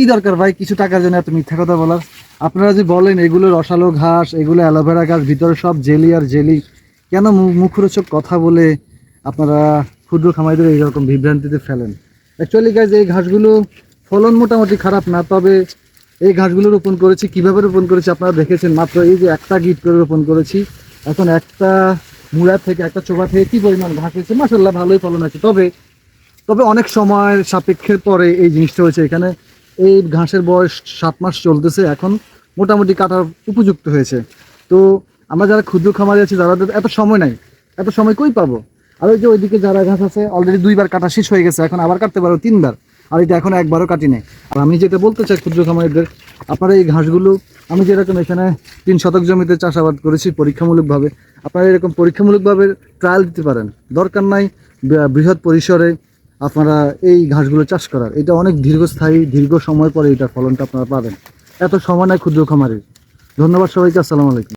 কি দরকার ভাই? কিছু টাকার জন্য এত মিথ্যা কথা বলার? আপনারা যে বলেন, এগুলো রসালো ঘাস, এগুলো অ্যালোভেরা ঘাস ভিতরে সব জেলি আর জেলি। কেন মুখরোচক কথা বলে আপনারা ক্ষুদ্র খামারিদের এইরকম বিভ্রান্তিতে ফেলেন? অ্যাকচুয়ালি গাইজ এই ঘাসগুলো ফলন মোটামুটি খারাপ না, তবে এই ঘাসগুলো রোপণ করেছি। কীভাবে রোপণ করেছি আপনারা দেখেছেন, মাত্র এই যে একটা গিট করে রোপণ করেছি। এখন একটা মুড়া থেকে, একটা চোবা থেকে কি পরিমাণ ঘাস হয়েছে? মাসাল্লাহ ভালোই ফলন আছে তবে তবে অনেক সময়ের সাপেক্ষের পরে এই জিনিসটা হয়েছে এখানে। এই ঘাসের বয়স সাত মাস চলতেছে, এখন মোটামুটি কাটার উপযুক্ত হয়েছে। তো আমরা যারা ক্ষুদ্র খামারি আছি, যারা এত সময় নাই, এত সময় কই পাবো? আর ওই যে ওইদিকে যারা ঘাস আছে অলরেডি দুইবার কাটা শেষ হয়ে গেছে, এখন আবার কাটতে পারো তিনবার। আর এটা এখন একবারও কাটি নেই। আর আমি যেটা বলতে চাই ক্ষুদ্র খামারিদের, আপনারা এই ঘাসগুলো, আমি যেরকম এখানে তিন শতক জমিতে চাষাবাদ করেছি পরীক্ষামূলকভাবে, আপনারা এরকম পরীক্ষামূলকভাবে ট্রায়াল দিতে পারেন। দরকার নাই, বৃহৎ পরিসরে আপনারা এই ঘাসগুলো চাষ করার। এটা অনেক দীর্ঘস্থায়ী, দীর্ঘ সময় পরে এটার ফলনটা আপনারা পাবেন। এত সময় নেয় ক্ষুদ্র খামারের। ধন্যবাদ সবাইকে, আসসালামু আলাইকুম।